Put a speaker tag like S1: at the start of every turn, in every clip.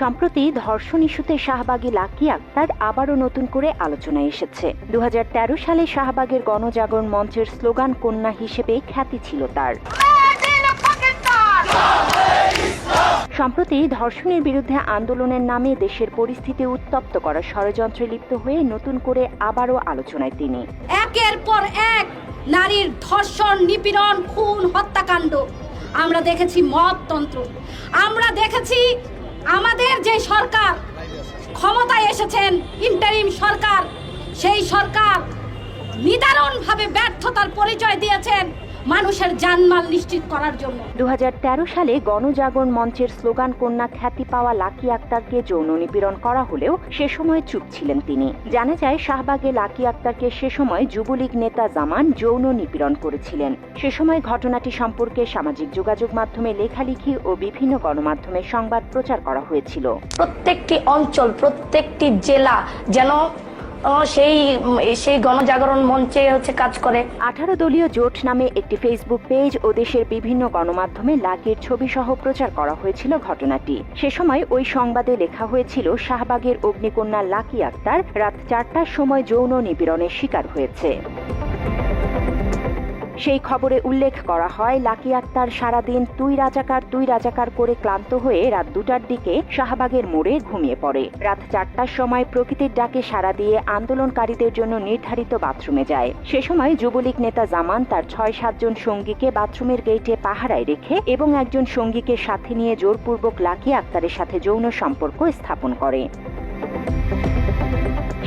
S1: সম্প্রতি ধর্ষণ ইস্যুতে শাহবাগী লাকি আক্তার আবারও নতুন করে আলোচনায় এসেছে। দু হাজার তেরো সালে শাহবাগের গণজাগরণ মঞ্চের স্লোগান কন্যা হিসেবে খ্যাতি ছিল তার। সম্প্রতি ধর্ষণের বিরুদ্ধে আন্দোলনের নামে দেশের পরিস্থিতি উত্তপ্ত করার ষড়যন্ত্রে লিপ্ত হয়ে নতুন করে আবারও আলোচনায় তিনি।
S2: একের পর এক নারীর ধর্ষণ, নিপীড়ন, খুন, হত্যাকাণ্ড। আমরা দেখেছি মততন্ত্র আমরা দেখেছি আমাদের যে সরকার ক্ষমতায় এসেছেন ইন্টারিম সরকার সেই সরকার নিদারুণভাবে ব্যর্থতার পরিচয় দিয়েছেন। মানুষের জানমাল নিশ্চিত করার জন্য।
S1: দু হাজার তেরো সালে গণজাগরণ মঞ্চের স্লোগান কন্যা খ্যাতি পাওয়া লাকি আক্তারকে যৌন নিপীড়ন করা হলেও সে সময় চুপ ছিলেন তিনি। জানা যায় শাহবাগে লাকি আক্তারকে সে সময় যুবলীগ নেতা জামান যৌন নিপীড়ন করেছিলেন। সে সময় ঘটনাটি সম্পর্কে সামাজিক যোগাযোগ মাধ্যমে লেখালেখি ও বিভিন্ন গণমাধ্যমে সংবাদ প্রচার করা হয়েছিল।
S3: প্রত্যেকটি অঞ্চল প্রত্যেকটি জেলা যেন সেই সেই গণজাগরণ মঞ্চে হচ্ছে কাজ করে।
S1: আঠারো দলীয় জোট নামে একটি ফেসবুক পেজ ও দেশের বিভিন্ন গণমাধ্যমে লাকির ছবি সহ প্রচার করা হয়েছিল ঘটনাটি। সে সময় ওই সংবাদে লেখা হয়েছিল, শাহবাগের অগ্নিকন্যা লাকি আক্তার রাত চারটার সময় যৌন নিপীড়নের শিকার হয়েছে। সেই খবরে উল্লেখ করা হয়, লাকি আক্তার সারাদিন তুই রাজাকার তুই রাজাকার করে ক্লান্ত হয়ে রাত দুটার দিকে শাহবাগের মোড়ে ঘুমিয়ে পড়ে। রাত চারটার সময় প্রকৃতির ডাকে সাড়া দিয়ে আন্দোলনকারীদের জন্য নির্ধারিত বাথরুমে যায়। সে সময় যুবলীগ নেতা জামান তার ছয় সাতজন সঙ্গীকে বাথরুমের গেটে পাহারায় রেখে এবং একজন সঙ্গীকে সাথে নিয়ে জোরপূর্বক লাকি আক্তারের সাথে যৌন সম্পর্ক স্থাপন করে।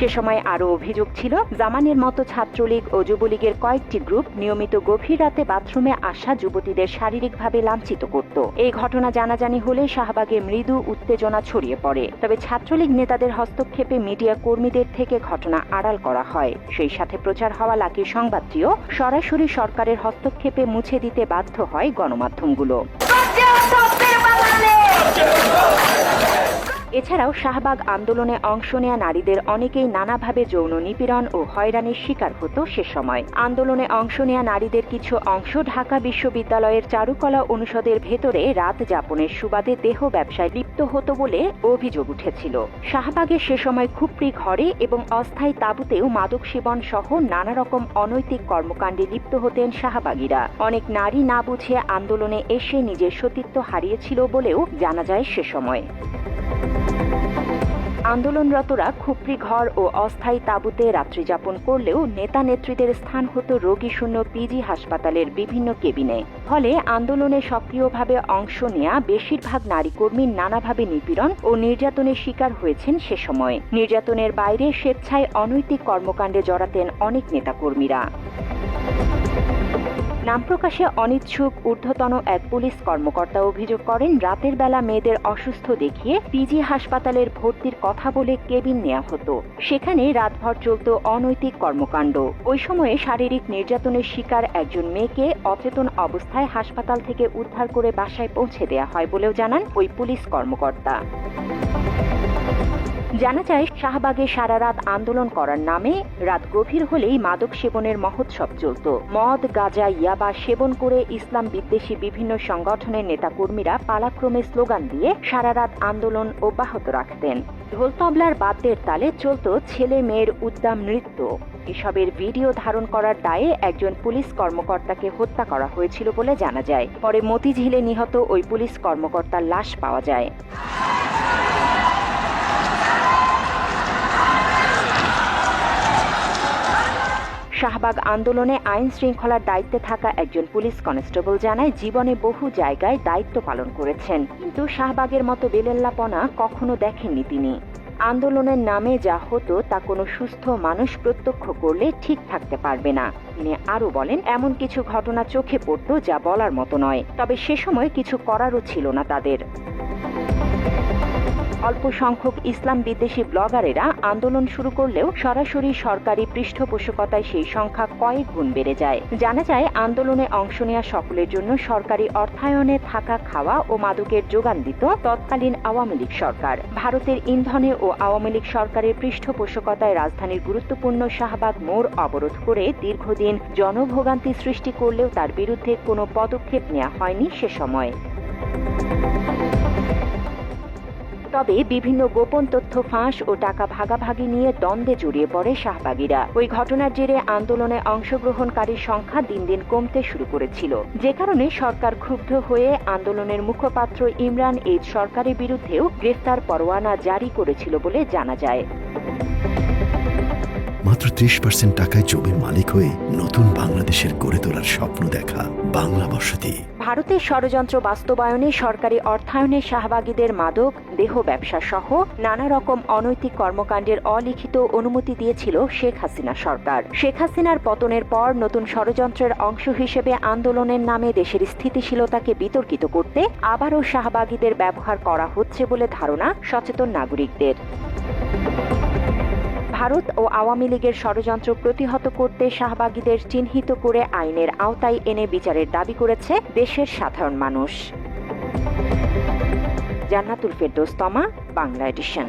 S1: সে সময় আরও অভিযোগ ছিল, জামানের মতো ছাত্রলীগ ও যুবলীগের কয়েকটি গ্রুপ নিয়মিত গভীর রাতে বাথরুমে আসা যুবতীদের শারীরিকভাবে লাঞ্ছিত করত। এই ঘটনা জানাজানি হলে শাহবাগে মৃদু উত্তেজনা ছড়িয়ে পড়ে। তবে ছাত্রলীগ নেতাদের হস্তক্ষেপে মিডিয়া কর্মীদের থেকে ঘটনা আড়াল করা হয়। সেই সাথে প্রচার হওয়া লাকির সংবাদটিও সরাসরি সরকারের হস্তক্ষেপে মুছে দিতে বাধ্য হয় গণমাধ্যমগুলো। এছাড়াও শাহবাগ আন্দোলনে অংশ নেয়া নারীদের অনেকেই নানাভাবে যৌন নিপীড়ন ও হয়রানির শিকার হতো সে সময়। আন্দোলনে অংশ নেয়া নারীদের কিছু অংশ ঢাকা বিশ্ববিদ্যালয়ের চারুকলা অনুষদের ভেতরে রাত যাপনের সুবাদে দেহ ব্যবসায় লিপ্ত হতো বলে অভিযোগ উঠেছিল। শাহবাগে সে সময় খুপড়ি ঘরে এবং অস্থায়ী তাঁবুতেও মাদক সেবন সহ নানা রকম অনৈতিক কর্মকাণ্ডে লিপ্ত হতেন শাহবাগীরা। অনেক নারী না বুঝে আন্দোলনে এসে নিজের সতীত্ব হারিয়েছিল বলেও জানা যায় সে সময়। আন্দোলনরতরা খুপড়ি ঘর ও অস্থায়ী তাঁবুতে রাত্রিযাপন করলেও নেতা নেত্রীদের স্থান হতো রোগী শূন্য পিজি হাসপাতালের বিভিন্ন কেবিনে। ফলে আন্দোলনে সক্রিয়ভাবে অংশ নেয়া বেশিরভাগ নারী কর্মী নানাভাবে নিপীড়ন ও নির্যাতনের শিকার হয়েছেন সে সময়। নির্যাতনের বাইরে স্বেচ্ছায় অনৈতিক কর্মকাণ্ডে জড়াতেন অনেক নেতাকর্মীরা। নাম প্রকাশে অনিচ্ছুক ঊর্ধ্বতন এক পুলিশ কর্মকর্তা অভিযোগ করেন, রাতের বেলা মেয়েদের অসুস্থ দেখিয়ে পিজি হাসপাতালের ভর্তির কথা বলে কেবিন নেওয়া হতো। সেখানে রাতভর চলত অনৈতিক কর্মকাণ্ড। ওই সময়ে শারীরিক নির্যাতনের শিকার একজন মেয়েকে অচেতন অবস্থায় হাসপাতাল থেকে উদ্ধার করে বাসায় পৌঁছে দেয়া হয় বলেও জানান ওই পুলিশ কর্মকর্তা। জানা যায়, শাহবাগে সারা রাত আন্দোলন করার নামে রাত গভীর হলেই মাদক সেবনের মহোৎসব চলত। মদ, গাঁজা, ইয়াবা সেবন করে ইসলাম বিদ্বেষী বিভিন্ন সংগঠনের নেতাকর্মীরা পালাক্রমে স্লোগান দিয়ে সারা রাত আন্দোলন অব্যাহত রাখতেন। ঢোল তবলার বাদ্যের তালে চলত ছেলে মেয়ের উদ্দাম নৃত্য। এসবের ভিডিও ধারণ করার দায়ে একজন পুলিশ কর্মকর্তাকে হত্যা করা হয়েছিল বলে জানা যায়। পরে মতিঝিলে নিহত ওই পুলিশ কর্মকর্তার লাশ পাওয়া যায়। শাহবাগ আন্দোলনে আইন শৃঙ্খলার দায়িত্বে থাকা একজন পুলিশ কনস্টেবল জানায়, জীবনে বহু জায়গায় দায়িত্ব পালন করেছেন, কিন্তু শাহবাগের মতো বেলেল্লাপনা কখনো দেখেননি তিনি। আন্দোলনের নামে যা হতো তা কোনো সুস্থ মানুষ প্রত্যক্ষ করলে ঠিক থাকতে পারবে না। তিনি আরও বলেন, এমন কিছু ঘটনা চোখে পড়ত যা বলার মতো নয়, তবে সে সময় কিছু করারও ছিল না তাদের। অল্প সংখ্যক ইসলাম বিদ্বেষী ব্লগারেরা আন্দোলন শুরু করলেও সরাসরি সরকারি পৃষ্ঠপোষকতায় সেই সংখ্যা কয়েক গুণ বেড়ে যায়। জানা যায়, আন্দোলনে অংশ নেওয়া সকলের জন্য সরকারি অর্থায়নে থাকা খাওয়া ও মাদকের যোগান দিত তৎকালীন আওয়ামী লীগ সরকার। ভারতের ইন্ধনে ও আওয়ামী লীগ সরকারের পৃষ্ঠপোষকতায় রাজধানীর গুরুত্বপূর্ণ শাহবাগ মোড় অবরোধ করে দীর্ঘদিন জনভোগান্তি সৃষ্টি করলেও তার বিরুদ্ধে কোনো পদক্ষেপ নেওয়া হয়নি সে সময়। তবে বিভিন্ন গোপন তথ্য ফাঁস ও টাকা ভাগাভাগি নিয়ে দ্বন্দ্বে জড়িয়ে পড়ে শাহবাগিরা। ওই ঘটনার জেরে আন্দোলনে অংশগ্রহণকারীর সংখ্যা দিন দিন কমতে শুরু করেছিল। যে কারণে সরকার ক্ষুব্ধ হয়ে আন্দোলনের মুখপাত্র ইমরান এইচ সরকারের বিরুদ্ধেও গ্রেফতার পরোয়ানা জারি করেছিল বলে জানা যায়।
S4: ত্রিশ পার্সেন্ট টাকায় জমির মালিক হয়ে নতুন বাংলাদেশের গড়ে তোলার স্বপ্ন দেখা বাংলা বসতি।
S1: ভারতের ষড়যন্ত্র বাস্তবায়নে সরকারি অর্থায়নে শাহবাগীদের মাদক, দেহ ব্যবসা সহ নানা রকম অনৈতিক কর্মকাণ্ডের অলিখিত অনুমতি দিয়েছিল শেখ হাসিনা সরকার। শেখ হাসিনার পতনের পর নতুন ষড়যন্ত্রের অংশ হিসেবে আন্দোলনের নামে দেশের স্থিতিশীলতাকে বিতর্কিত করতে আবারও শাহবাগীদের ব্যবহার করা হচ্ছে বলে ধারণা সচেতন নাগরিকদের। ভারত ও আওয়ামী লীগের ষড়যন্ত্র প্রতিহত করতে শাহবাগীদের চিহ্নিত করে আইনের আওতায় এনে বিচারের দাবি করেছে দেশের সাধারণ মানুষ। জান্নাতুল ফেরদোস্তমা তমা, বাংলা এডিশন।